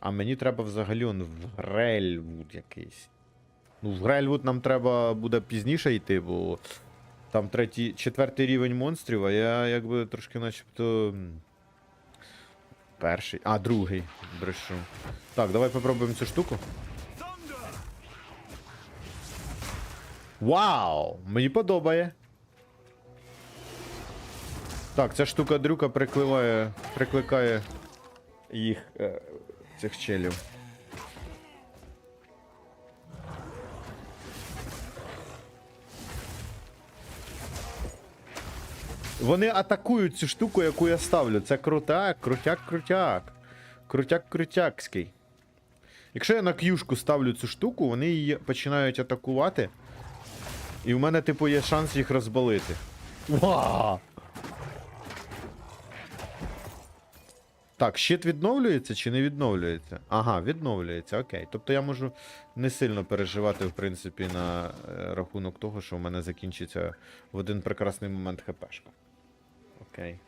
А мені треба взагалі он в Грельвуд якийсь. Ну, в Грельвуд нам треба буде пізніше йти, бо там третій, четвертий рівень монстрів, а я якби трошки начебто. Перший. А, другий. Брешу. Так, давай попробуємо цю штуку. Вау! Мені подобає. Так, ця штука дрюка прикливає, прикликає їх е, цих челів. Вони атакують цю штуку, яку я ставлю. Це крутак, крутяк, крутяк. Крутяк крутякський. Якщо я на к'юшку ставлю цю штуку, вони її починають атакувати. І в мене, типу, є шанс їх розбалити. Вау! Так, щит відновлюється чи не відновлюється? Ага, відновлюється, окей. Тобто я можу не сильно переживати, в принципі, на е, рахунок того, що в мене закінчиться в один прекрасний момент ХПшка. Окей.